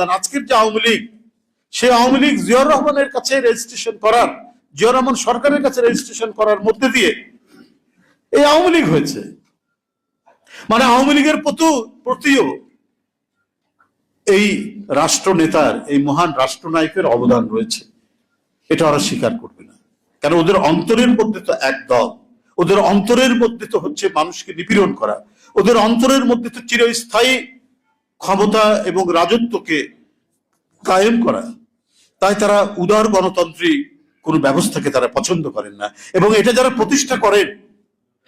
আজকের যে আওয়ামী লীগ, সেই আওয়ামী লীগ জিয়াউর রহমানের কাছে রেজিস্ট্রেশন করার, জিয়াউর রহমান সরকারের কাছে রেজিস্ট্রেশন করার মধ্যে দিয়ে এই আওয়ামী লীগ হয়েছে। মানে আওয়ামী লীগের প্রতি প্রতিও এই রাষ্ট্র নেতার এই মহান রাষ্ট্রনায়কের অবদান রয়েছে। এটা ওরা স্বীকার করবে না। কারণ ওদের অন্তরের মধ্যে তো এক দল। ওদের অন্তরের মধ্যে তো হচ্ছে মানুষকে নিপীড়ন করা। ওদের অন্তরের মধ্যে তো চিরস্থায়ী ক্ষমতা এবং রাজত্বকে কায়েম করা তাই তারা উদার গণতন্ত্রী কোনো ব্যবস্থাকে তারা পছন্দ করেন না। এবং এটা যারা প্রতিষ্ঠা করেন,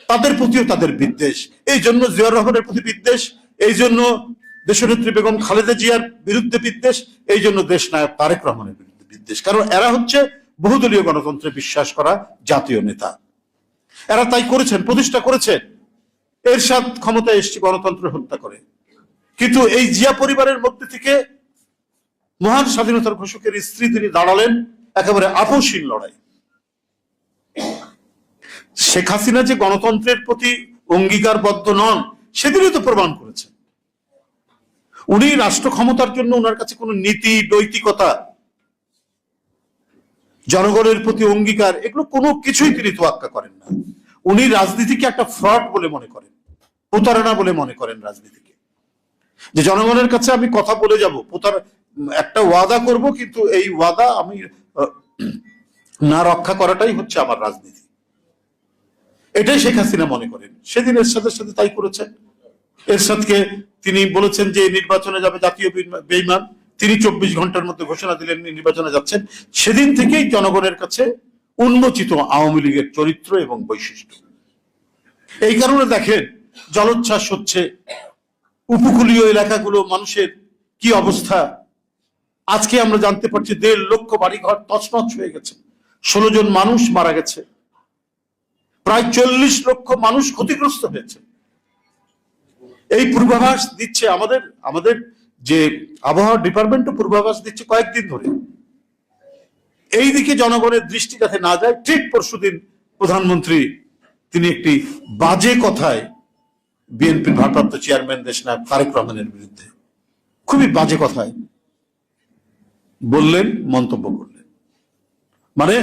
তাদের প্রতিও তাদের বিদ্বেষ। এই জন্য জিয়াউর রহমানের প্রতি বিদ্বেষ, এই জন্য দেশনেত্রী বেগম খালেদা জিয়ার বিরুদ্ধে বিদ্বেষ, এই জন্য দেশ নায়ক তারেক রহমানের বিরুদ্ধে বিদ্বেষ। কারণ এরা হচ্ছে বহুদলীয় গণতন্ত্রে বিশ্বাস করা জাতীয় নেতা। এরা তাই করেছেন, প্রতিষ্ঠা করেছেন। এরশাদ ক্ষমতায় এসছে গণতন্ত্র হত্যা করে। কিন্তু এই জিয়া পরিবারের মধ্যে থেকে মহান স্বাধীনতার ঘোষকের স্ত্রী তিনি দাঁড়ালেন একেবারে আপসীন লড়াই। শেখ হাসিনা যে গণতন্ত্রের প্রতি অঙ্গীকারবদ্ধ নন, সেদিনই তো প্রমাণ করেছেন। উনি রাষ্ট্র ক্ষমতার জন্য ওনার কাছে কোনো নীতি, নৈতিকতা, জনগণের প্রতি অঙ্গীকার, এগুলো কোনো কিছুই তিনি তোয়াক্কা করেন না। উনি রাজনীতিকে একটা ফ্রড বলে মনে করেন, প্রতারণা বলে মনে করেন রাজনীতিকে। যে জনগণের কাছে আমি কথা বলে যাব, প্রতার, একটা ওয়াদা করব, কিন্তু এই ওয়াদা আমি না রক্ষা করাটাই হচ্ছে আমার রাজনীতি। এটাই শেখ হাসিনা মনে করেন। সেদিন এরশাদের সাথে তাই করেছেন। এরশাদকে তিনি বলেছেন যে নির্বাচনে যাবে জাতীয় বেইমান। তিনি চব্বিশ ঘণ্টার মধ্যে ঘোষণা দিলেন নির্বাচনে যাচ্ছেন। সেদিন থেকেই জনগণের কাছে উন্মোচিত আওয়ামী লীগের চরিত্র এবং বৈশিষ্ট্য। এই কারণে দেখেন, জলোচ্ছ্বাস হচ্ছে উপকূলীয় এলাকাগুলো মানুষের কি অবস্থা? আজকে আমরা জানতে পারছি দেড় লক্ষ বাড়িঘর তছনছ হয়ে গেছে। ষোলো জন মানুষ মারা গেছে। প্রায় চল্লিশ লক্ষ মানুষ ক্ষতিগ্রস্ত হয়েছে। এই পূর্বাভাস দিচ্ছে আমাদের আমাদের যে আবহাওয়া ডিপার্টমেন্টও পূর্বাভাস দিচ্ছে কয়েকদিন ধরে। এই দিকে জনগণের দৃষ্টি যাতে না যায়, ঠিক পরশুদিন প্রধানমন্ত্রী তিনি একটি বাজে কথায় বিএনপির ভারপ্রাপ্ত চেয়ারম্যান দেশ নায়ক তারেক রহমানের বিরুদ্ধে। খুবই বাজে কথায় বললেন, মন্তব্য করলেন। মানে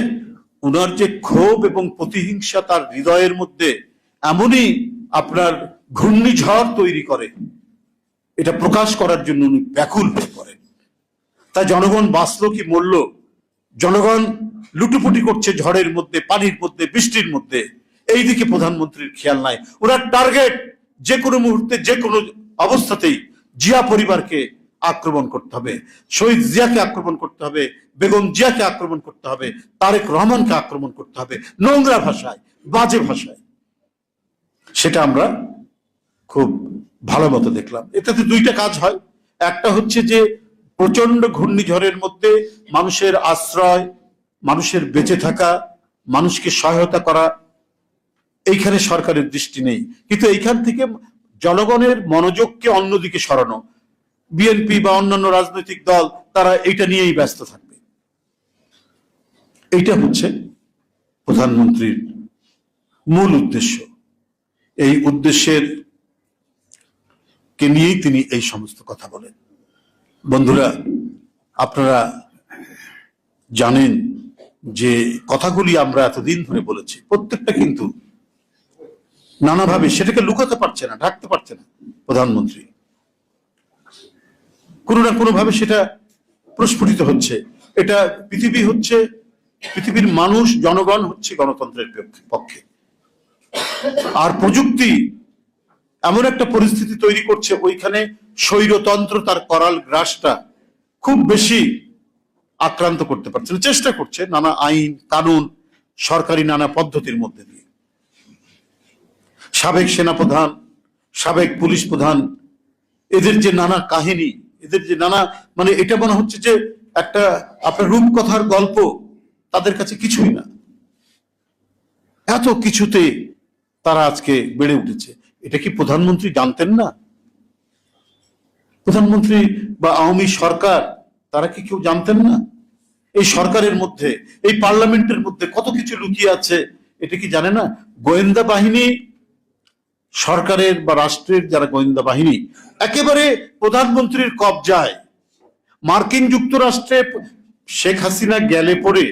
উনার যে ক্ষোভ এবং প্রতিহিংসা তার হৃদয়ের মধ্যে এমনই আপনার ঘূর্ণিঝড় তৈরি করে, এটা প্রকাশ করার জন্য উনি ব্যাকুল হয়ে পড়েন। তাই জনগণ বাঁচল কি মরল? জনগণ লুটুপুটি করছে ঝড়ের মধ্যে, পানির মধ্যে, বৃষ্টির মধ্যে। এইদিকে প্রধানমন্ত্রীর খেয়াল নাই। ওনার টার্গেট যে কোনো মুহূর্তে যে কোনো অবস্থাতেই জিয়া পরিবারকে আক্রমণ করতে হবে। শহীদ জিয়াকে আক্রমণ করতে হবে, বেগম জিয়াকে আক্রমণ করতে হবে, তারেক রহমানকে আক্রমণ করতে হবে, নোংরা ভাষায়, বাজে ভাষায়। সেটা আমরা খুব ভালো মতো দেখলাম। এটাতে দুইটা কাজ হয়। একটা হচ্ছে যে প্রচণ্ড ঘূর্ণিঝড়ের মধ্যে মানুষের আশ্রয়, মানুষের বেঁচে থাকা, মানুষকে সহায়তা করা এইখানে সরকারের দৃষ্টি নেই। কিন্তু এইখান থেকে জনগণের মনোযোগকে অন্যদিকে সরানো, বিএনপি বা অন্যান্য রাজনৈতিক দল, তারা এটা নিয়েই ব্যস্ত থাকবে। এইটা হচ্ছে প্রধানমন্ত্রীর মূল উদ্দেশ্য। এই উদ্দেশ্যের কে নিয়েই তিনি এই সমস্ত কথা বলেন। বন্ধুরা, আপনারা জানেন যে কথাগুলি আমরা এতদিন ধরে বলেছি, প্রত্যেকটা কিন্তু নানাভাবে সেটাকে লুকাতে পারছে না, ঢাকতে পারছে না প্রধানমন্ত্রী। কোনো না কোনো ভাবে সেটা প্রস্ফুটিত হচ্ছে। এটা পৃথিবী হচ্ছে, পৃথিবীর মানুষ, জনগণ হচ্ছে গণতন্ত্রের পক্ষে- আর প্রযুক্তি এমন একটা পরিস্থিতি তৈরি করছে, ওইখানে স্বৈরতন্ত্র তার করাল গ্রাসটা খুব বেশি আক্রান্ত করতে পারছে। চেষ্টা করছে নানা আইন, কানুন, সরকারি নানা পদ্ধতির মধ্যে দিয়ে। সাবেক সেনাপ্রধান, সাবেক পুলিশ প্রধান, এদের যে নানা কাহিনী, এদের যে নানা মানে এটা মনে হচ্ছে যে একটা আপনার রূপকথার গল্প, তাদের কাছে কিছুই না। এত কিছুতে তারা আজকে বেড়ে উঠেছে। এটা কি প্রধানমন্ত্রী জানতেন না? প্রধানমন্ত্রী বা আওয়ামী সরকার, তারা কি কেউ জানতেন না? এই সরকারের মধ্যে, এই পার্লামেন্টের মধ্যে কত কিছু লুকিয়ে আছে, এটা কি জানে না? গোয়েন্দা বাহিনী সরকারের বা রাষ্ট্রের যারা গোয়েন্দা বাহিনী, একেবারে প্রধানমন্ত্রীর কবজায় মার্কিন যুক্তরাষ্ট্রে শেখ হাসিনা গেলে পরে,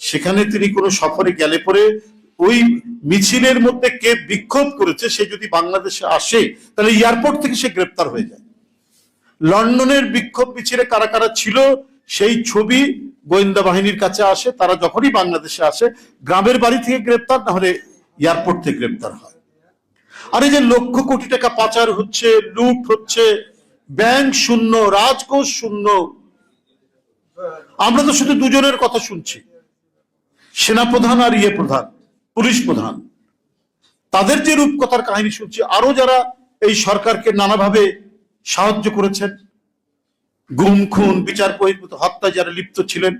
সেখানে তিনি কোনো সফরে গেলে পরে ওই মিছিলের মধ্যে কে বিক্ষোভ করেছে, সে যদি বাংলাদেশে আসে, তাহলে এয়ারপোর্ট থেকে সে গ্রেপ্তার হয়ে যায়। লন্ডনের বিক্ষোভ মিছিলে কারা কারা ছিল, সেই ছবি গোয়েন্দা বাহিনীর কাছে আসে, তারা যখনই বাংলাদেশে আসে, গ্রামের বাড়ি থেকে গ্রেপ্তার, না হলে এয়ারপোর্ট থেকে গ্রেপ্তার হয়। আর এই যে লক্ষ কোটি টাকা পাচার হচ্ছে, লুট হচ্ছে, ব্যাংক শূন্য, রাজকোষ শূন্য, আমরা তো শুধু দুজনের কথা শুনছি। সেনাপ্রধান আর ইয়ে প্রধান, পুলিশ প্রধান, তাদের যে রূপকথার কাহিনী শুনছি, আরও যারা এই সরকারকে নানাভাবে সাহায্য করেছেন, গুম, খুন, বিচার বহির্ভূত হত্যায় যারা লিপ্ত ছিলেন,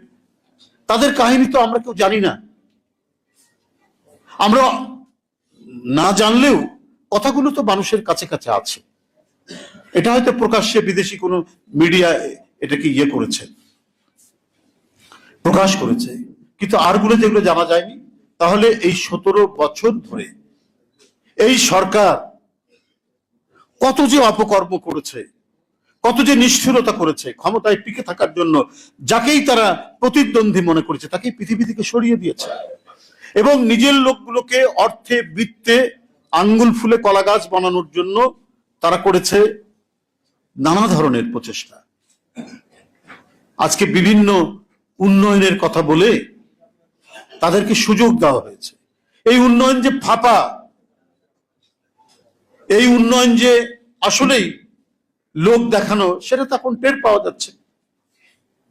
তাদের কাহিনী তো আমরা কেউ জানি না। আমরা না জানলেও কথাগুলো তো মানুষের কাছে কাছে আছে। এটা হয়তো প্রকাশ্যে বিদেশি কোনো মিডিয়া এটাকে ইয়ে করেছে, প্রকাশ করেছে, কিন্তু আরগুলো যেগুলো জানা যায়নি, তাহলে এই সতেরো বছর ধরে এই সরকার কত যে অপকর্ম করেছে, কত যে নিষ্ঠুরতা করেছে, ক্ষমতায় টিকে থাকার জন্য যাকেই তারা প্রতিদ্বন্দ্বী মনে করেছে, তাকেই পৃথিবী থেকে সরিয়ে দিয়েছে। এবং নিজের লোকগুলোকে অর্থে, বৃত্তে আঙ্গুল ফুলে কলা গাছ বানানোর জন্য তারা করেছে নানা ধরনের প্রচেষ্টা। আজকে বিভিন্ন উন্নয়নের কথা বলে তাদেরকে সুযোগ দেওয়া হয়েছে। এই উন্নয়ন যে ফাঁপা, এই উন্নয়ন যে আসলেই লোক দেখানো, সেটা তো এখন টের পাওয়া যাচ্ছে।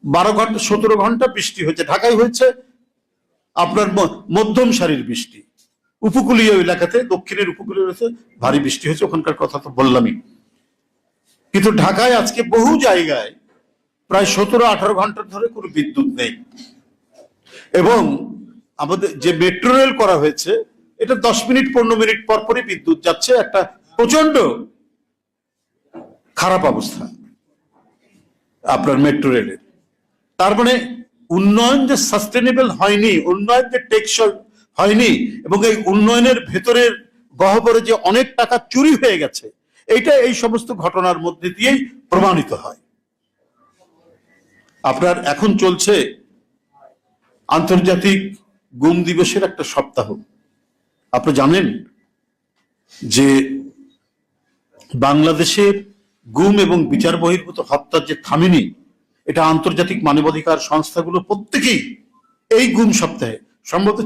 বারো ঘণ্টা, সতেরো ঘণ্টা বৃষ্টি হয়েছে। ঢাকায় হয়েছে আপনার মধ্যম সারির বৃষ্টি। উপকূলীয় এলাকাতে, দক্ষিণের উপকূলীয় এলাকাতে ভারী বৃষ্টি হয়েছে, ওখানকার কথা তো বললামই। কিন্তু ঢাকায় আজকে বহু জায়গায় প্রায় সতেরো, আঠারো ঘণ্টা ধরে কোনো বিদ্যুৎ নেই। এবং আমাদের যে মেট্রো রেল করা হয়েছে, এটা দশ মিনিট, পনেরো মিনিট পর পরই বিদ্যুৎ যাচ্ছে, একটা প্রচণ্ড খারাপ অবস্থা আপনার মেট্রো রেলের। তার মানে উন্নয়ন যে সাস্টেনেবল হয়নি, উন্নয়ন যে টেকসই হয়নি এবং এই উন্নয়নের ভেতরের গহ্বরে যে অনেক টাকা চুরি হয়ে গেছে, এইটা এই সমস্ত ঘটনার মধ্যে দিয়েই প্রমাণিত হয়। আপনার এখন চলছে আন্তর্জাতিক গুম দিবসের একটা সপ্তাহ। আপনি জানেন যে বাংলাদেশের গুম এবং বিচার বহির্ভূত হত্যার যে থামেনি, এটা আন্তর্জাতিক মানবাধিকার সংস্থাগুলো প্রত্যেকেই এই গুম সপ্তাহে, সম্ভবত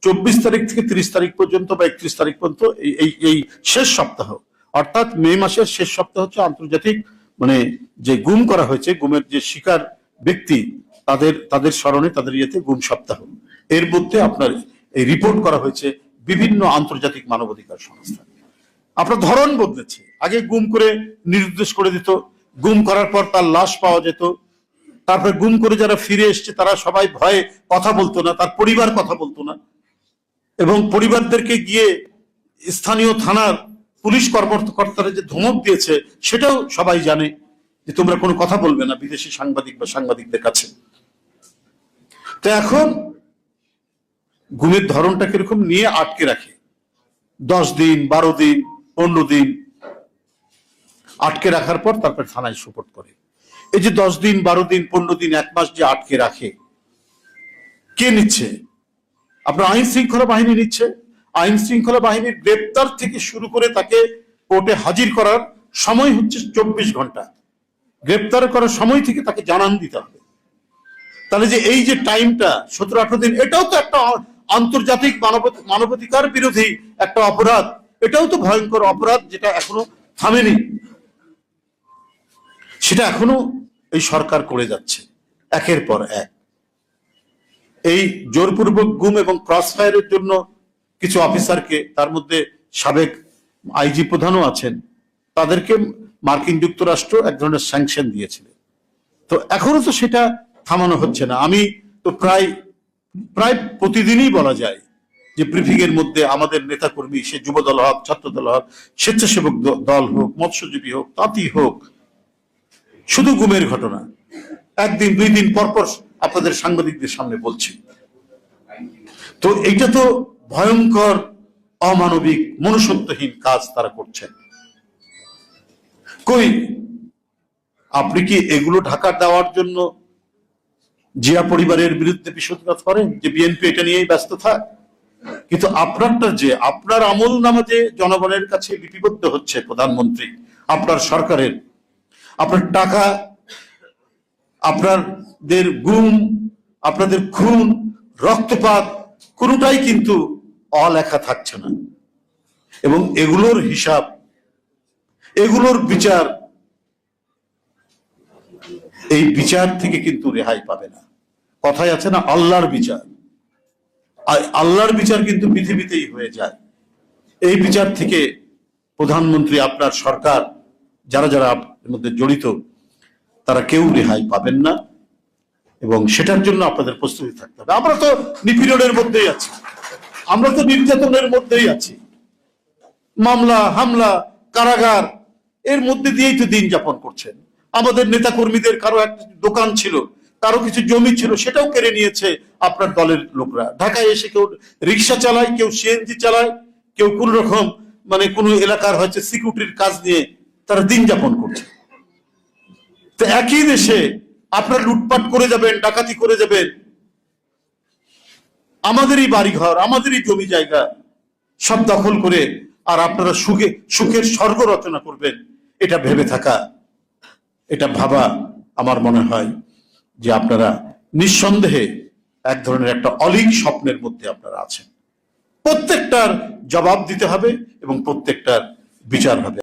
চব্বিশ তারিখ থেকে তিরিশ তারিখ পর্যন্ত বা একত্রিশ তারিখ পর্যন্ত এই- এই শেষ সপ্তাহ, অর্থাৎ মে মাসের শেষ সপ্তাহ হচ্ছে আন্তর্জাতিক মানে যে গুম করা হয়েছে, গুমের যে শিকার ব্যক্তি, তাদের তাদের স্মরণে, তাদের ইয়েতে গুম সপ্তাহ। এর মধ্যে আপনার এই রিপোর্ট করা হয়েছে বিভিন্ন আন্তর্জাতিক মানবাধিকার সংস্থা। আপনার ধরন বদলেছে। আগে গুম করে নির্দেশ করে দিত, গুম করার পর তার লাশ পাওয়া যেত, তারপরে গুম করে যারা ফিরে এসছে, তারা সবাই ভয়ে কথা বলতো না, তার পরিবার কথা বলতো না। এবং পরিবারদেরকে গিয়ে স্থানীয় থানার পুলিশ কর্মকর্তারা যে ধমক দিয়েছে, সেটাও সবাই জানে যে তোমরা কোনো কথা বলবে না বিদেশি সাংবাদিক বা সাংবাদিকদের কাছে। তো এখন গুমের ধরনটা কীরকম নিয়ে আটকে রাখে। দশ দিন, বারো দিন, পনেরো দিন আটকে রাখার পর তারপর থানায় সুপোর্ট করে। এই যে দশ দিন, বারো দিন, পনেরো দিন, এক মাস যে আটকে রাখে, কে নিচ্ছে? আপনার আইন শৃঙ্খলা বাহিনী নিচ্ছে। আইন শৃঙ্খলা বাহিনীর গ্রেপ্তার থেকে শুরু করে তাকে কোর্টে হাজির করার সময় হচ্ছে চব্বিশ ঘণ্টা। গ্রেপ্তার করার সময় থেকে তাকে জানান দিতে হবে। তাহলে যে এই যে টাইমটা সতেরো আঠারো দিন, এটাও তো একটা আন্তর্জাতিক মানব- মানবাধিকার বিরোধী একটা অপরাধ। এটাও তো ভয়ঙ্কর অপরাধ যেটা এখনও থামেনি। সেটা এখনও এই সরকার করে যাচ্ছে, একের পর এক। এই জোরপূর্বক গুম এবং ক্রস ফায়ারের জন্য কিছু অফিসারকে তার মধ্যে সাবেক আইজি প্রধানও আছেন, তাদেরকে মার্কিন যুক্তরাষ্ট্র এক ধরনের স্যাংশন দিয়েছিলেন তো এখনও তো সেটা থামানো হচ্ছে না। আমি তো প্রায় প্রায় প্রতিদিনই বলা যায় যে ব্রিফিং এর মধ্যে আমাদের নেতাকর্মী, সে যুব দল হোক ছাত্র দল হোক, স্বেচ্ছাসেবক দল হোক, মৎস্যজীবী হোক, তাঁতি হোক, শুধু গুমের ঘটনা। একদিন, দুই দিন পর পর আপনাদের সাংবাদিকদের সামনে বলছি। তো এইটা তো ভয়ঙ্কর, অমানবিক, মনুষ্যত্বহীন কাজ তারা করছেন কই, আপনি কি এগুলো ঢাকা দেওয়ার জন্য জিয়া পরিবারের বিরুদ্ধে বিষোদ্গাত করেন যে বিএনপি এটা নিয়েই ব্যস্ত থাক? কিন্তু আপনারটা যে, আপনার আমল নামা যে জনগণের কাছে লিপিবদ্ধ হচ্ছে প্রধানমন্ত্রী, আপনার সরকারের, আপনার টাকা আপনাদের গুম, আপনাদের খুন, রক্তপাত, কোনোটাই কিন্তু অলেখা থাকছে না। এবং এগুলোর হিসাব, এগুলোর বিচার এই বিচার থেকে কিন্তু রেহাই পাবে না। কথায় আছে না, আল্লাহর বিচার। আল্লাহর বিচার কিন্তু পৃথিবীতেই হয়ে যায়। এই বিচার থেকে প্রধানমন্ত্রী, আপনার সরকার, যারা যারা এর মধ্যে জড়িত তারা কেউ রেহাই পাবেন না, এবং সেটার জন্য আপনাদের প্রস্তুতি থাকতে হবে। আমরা তো নিপীড়নের মধ্যেই আছি। আমরা তো নির্যাতনের মধ্যেই আছি। মামলা, হামলা, কারাগার, এর মধ্যে দিয়েই তো দিন যাপন করছেন। আমাদের নেতা কর্মীদের কারও একটা দোকান ছিল, কারও কিছু জমি ছিল, সেটাও কেড়ে নিয়েছে আপনার দলের লোকরা। ঢাকায় এসে কেউ রিক্সা চালায়, কেউ সিএনজি চালায়, কেউ কোন রকম মানে কোন এলাকার হচ্ছে সিকিউরিটির কাজ নিয়ে তারা দিন যাপন করছে। তো একই দেশে আপনারা লুটপাট করে যাবেন, ডাকাতি করে যাবেন। আমাদেরই বাড়িঘর, আমাদেরই জমি জায়গা সব দখল করে আর আপনারা সুখে, সুখের স্বর্গ রচনা করবেন। এটা ভেবে থাকা, এটা ভাবা আমার মনে হয় যে আপনারা নিঃসন্দেহে এক ধরনের একটা অলিক স্বপ্নের মধ্যে আপনারা আছেন। প্রত্যেকটার জবাব দিতে হবে এবং প্রত্যেকটার বিচার হবে।